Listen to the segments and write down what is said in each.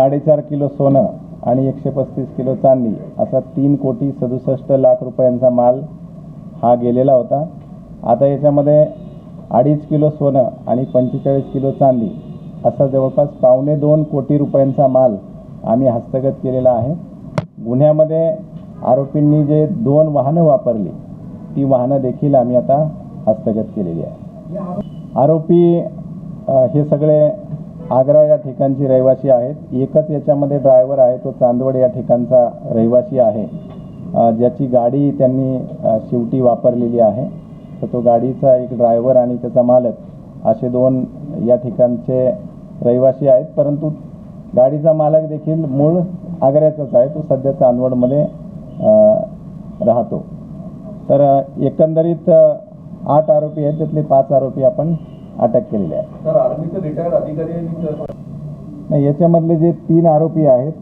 साडेचार किलो सोनं आणि एकशे पस्तीस किलो चांदी असा तीन कोटी सदुसष्ट लाख रुपयांचा माल हा गेलेला होता. आता याच्यामध्ये अडीच किलो सोनं आणि पंचेचाळीस किलो चांदी असा जवळपास पावणे दोन कोटी रुपयांचा माल आम्ही हस्तगत केलेला आहे. गुन्ह्यामध्ये आरोपींनी जे दोन वाहनं वापरली ती वाहनं देखील आम्ही आता हस्तगत केलेली आहे. आरोपी हे सगळे आग्रा या ठिकाणची रहिवासी आहेत. एकच याच्यामध्ये ड्रायव्हर आहे तो चांदवड या ठिकाणचा रहिवासी आहे. ज्याची गाडी त्यांनी शेवटी वापरलेली आहे. तर तो गाडीचा एक ड्रायव्हर आणि त्याचा मालक असे दोन या ठिकाणचे रहिवासी आहेत. परंतु गाडीचा मालक देखील मूळ आग्र्याचाच आहे. तो सध्या चांदवडमध्ये राहतो. तर एकंदरीत आठ आरोपी आहेत. त्यातले पाच आरोपी आपण अटक केलेले आणि नाही याच्यामधले जे तीन आरोपी आहेत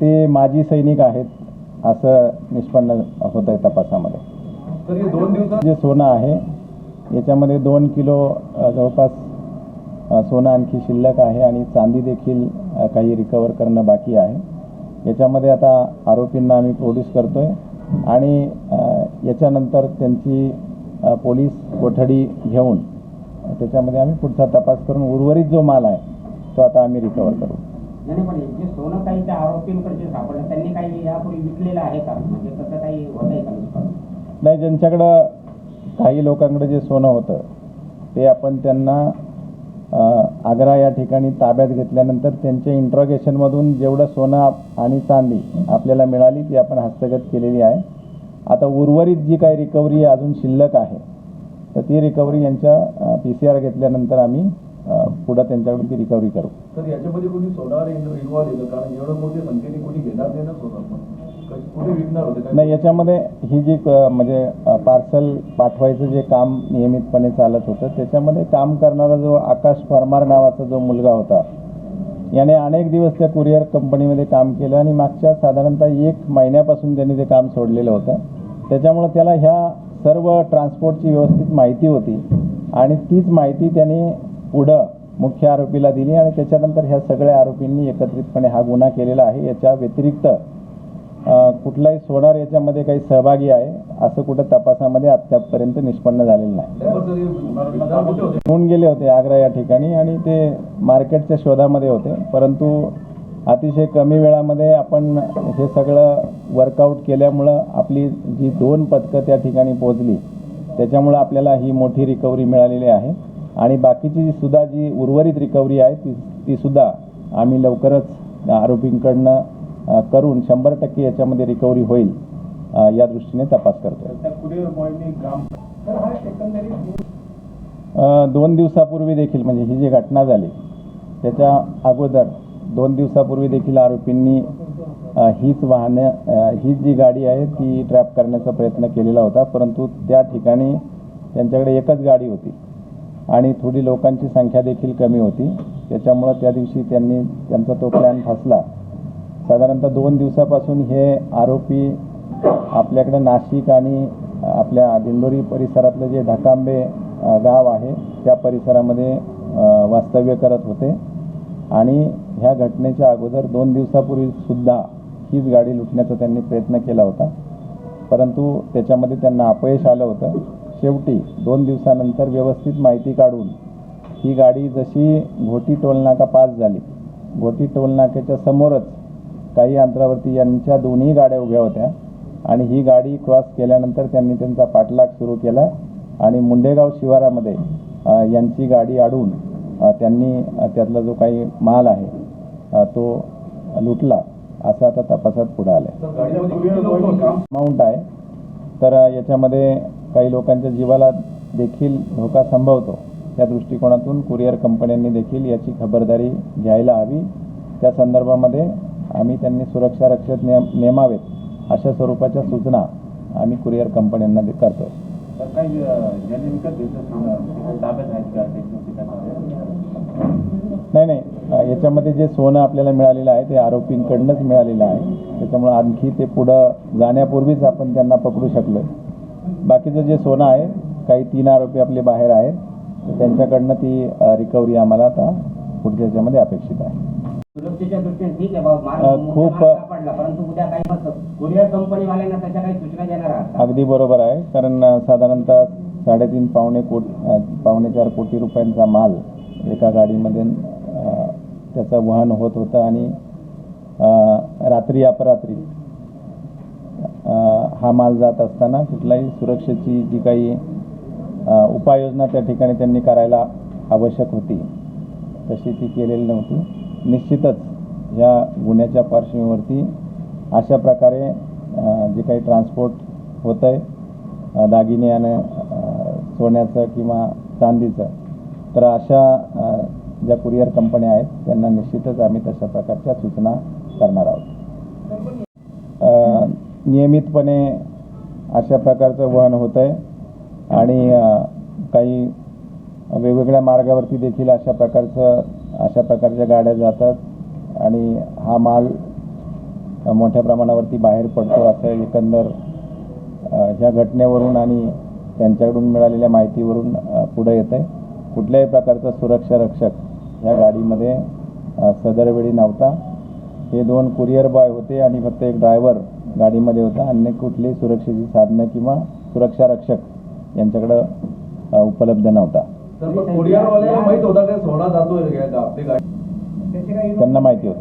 ते माजी सैनिक आहेत असं निष्पन्न होत आहे तपासामध्ये सर दोन दिवसात जे सोनं आहे याच्यामध्ये दोन किलो जवळपास सोनं आणखी शिल्लक आहे आणि चांदी देखील काही रिकवर करणं बाकी आहे. याच्यामध्ये आता आरोपींना आम्ही प्रोड्यूस करतोय आणि अ, याच्यानंतर त्यांची पोलीस कोठडी घेऊन त्याच्यामध्ये आम्ही पुढचा तपास करून उर्वरित जो माल आहे तो आता आम्ही रिकवर करू. नाही पण जे सोनं काही त्या आरोपींकडे जे सापडलं त्यांनी काही यापूर्वी विकलेलं आहे का? म्हणजे तसं काही होत आहे का निष्पन्न? नाही ज्यांच्याकडं काही लोकांकडे जे सोनं होतं ते आपण त्यांना आग्रा या ठिकाणी ताब्यात घेतल्यानंतर त्यांच्या इंट्रॉगेशनमधून जेवढं सोनं आणि चांदी आपल्याला मिळाली ती आपण हस्तगत केलेली आहे. आता उर्वरित जी काही रिकव्हरी अजून शिल्लक आहे तर ती रिकव्हरी यांच्या पी सी आर घेतल्यानंतर आम्ही पुढं त्यांच्याकडून ती रिकव्हरी करू. सर याच्यामध्ये कोणी सोनार इन्व्हॉल्व कारण एवढं मोठ्या संख्येने कोणी घेणार नाही ना सोनार पण. क- कुठे विकणार होते? काय नाही याच्यामध्ये ही जी क- म्हणजे पार्सल पाठवायचं जे काम नियमितपणे चालत होतं त्याच्यामध्ये काम करणारा जो आकाश परमार नावाचा जो मुलगा होता याने अनेक दिवस त्या कुरिअर कंपनीमध्ये काम केलं आणि मागच्या साधारणतः एक महिन्यापासून त्यांनी ते काम सोडलेलं होतं. त्याच्यामुळं त्याला ह्या सर्व ट्रान्सपोर्टची व्यवस्थित माहिती होती आणि तीच माहिती त्याने पुढं मुख्य आरोपीला दिली आणि त्याच्यानंतर ह्या सगळ्या आरोपींनी एकत्रितपणे हा गुन्हा केलेला आहे. याच्या व्यतिरिक्त कुठलाही सोनार याच्यामध्ये काही सहभागी आहे असं कुठं तपासामध्ये अद्यापपर्यंत निष्पन्न झालेलं नाही. होऊन गेले होते आग्रा या ठिकाणी आणि ते मार्केटच्या शोधामध्ये होते. परंतु अतिशय कमी वेळामध्ये आपण हे सगळं वर्कआउट केल्यामुळं आपली जी दोन पथकं त्या ठिकाणी पोहोचली त्याच्यामुळं आपल्याला ही मोठी रिकव्हरी मिळालेली आहे. आणि बाकीची जी सुद्धा जी उर्वरित रिकव्हरी आहे ती ती सुद्धा आम्ही लवकरच आरोपींकडनं करून शंभर टक्के याच्यामध्ये रिकव्हरी होईल या दृष्टीने तपास करतो दोन दिवसापूर्वी देखील म्हणजे ही जी घटना झाली त्याच्या अगोदर दोन दिवसापूर्वी देखील आरोपींनी हीच वाहनं ही हीच जी गाडी आहे ती ट्रॅप करण्याचा प्रयत्न केलेला होता. परंतु त्या ठिकाणी त्यांच्याकडे एकच गाडी होती आणि थोडी लोकांची संख्या देखील कमी होती. त्याच्यामुळं त्या दिवशी त्यांनी त्यांचा तो प्लॅन फसला. साधारणतः दोन दिवसापासून हे आरोपी आपल्याकडे नाशिक आणि आपल्या दिंडोरी परिसरातलं जे ढकांबे गाव आहे त्या परिसरामध्ये वास्तव्य करत होते. आणि ह्या घटनेच्या अगोदर दोन दिवसापूर्वी सुद्धा हीच गाडी लुटण्याचा त्यांनी प्रयत्न केला होता. परंतु त्याच्यामध्ये त्यांना अपयश आलं होतं. शेवटी दोन दिवसानंतर व्यवस्थित माहिती काढून ही गाडी जशी घोटी टोलनाका पास झाली घोटी टोलनाक्याच्या समोरच काही अंतरावरती यांच्या दोन्ही गाड्या उभ्या होत्या आणि ही गाडी क्रॉस केल्यानंतर त्यांनी त्यांचा पाठलाग सुरू केला आणि मुंडेगाव शिवारामध्ये यांची गाडी अडून त्यांनी त्यातला जो काही माल आहे तो लुटला असं आता तपासात पुढे आलं अमाऊंट आहे. तर याच्यामध्ये काही लोकांच्या जीवाला देखील धोका संभवतो. त्या दृष्टिकोनातून कुरिअर कंपन्यांनी देखील याची खबरदारी घ्यायला हवी. त्या संदर्भामध्ये आम्ही त्यांनी सुरक्षा रक्षक नेम नेमावेत अशा स्वरूपाच्या सूचना आम्ही कुरिअर कंपन्यांना दे- करतोय सर काही ज्यांनी विकत घेतलं ताब्यात आहेत का नाही नाही. याच्यामध्ये जे सोनं आपल्याला मिळालेलं आहे ते आरोपींकडनंच मिळालेलं आहे. त्याच्यामुळं आणखी ते पुढं जाण्यापूर्वीच आपण त्यांना पकडू शकलो. बाकीचं जे सोनं आहे काही तीन आरोपी आपले बाहेर आहेत तर त्यांच्याकडनं ती रिकव्हरी आम्हाला आता पुढच्या याच्यामध्ये अपेक्षित आहे. खूप-? अगदी बरोबर आहे. कारण साधारणतः साडेतीन पावणे कोट पावणे चार कोटी रुपयांचा माल एका गाडीमध्ये त्याचं वहन होत होतं आणि रात्री अपरात्री हा माल जात असताना कुठलाही सुरक्षेची जी काही उपाययोजना त्या ठिकाणी त्यांनी करायला आवश्यक होती तशी ती केलेली नव्हती. निश्चितच या गुन्ह्याच्या पार्श्वभूमीवरती अशा प्रकारे जे काही ट्रान्सपोर्ट होतं आहे दागिने आणि सोन्याचं किंवा चांदीचं तर अशा ज्या कुरिअर कंपन्या आहेत त्यांना निश्चितच आम्ही तशा प्रकारच्या सूचना करणार आहोत. नियमितपणे अशा प्रकारचं वहन होतं आहे आणि काही वेगवेगळ्या मार्गावरती देखील अशा प्रकारचं अशा प्रकारच्या गाड्या जातात आणि हा माल मोठ्या प्रमाणावरती बाहेर पडतो असं एकंदर ह्या घटनेवरून आणि त्यांच्याकडून मिळालेल्या माहितीवरून पुढे येत आहे कुठल्याही प्रकारचा सुरक्षा रक्षक ह्या गाडीमध्ये सदर वेळी नव्हता. हे दोन कुरिअर बॉय होते आणि फक्त एक ड्रायव्हर गाडीमध्ये होता. अन्य कुठलीही सुरक्षेची साधनं किंवा सुरक्षा रक्षक यांच्याकडं उपलब्ध नव्हता. त्यांना माहिती होतं.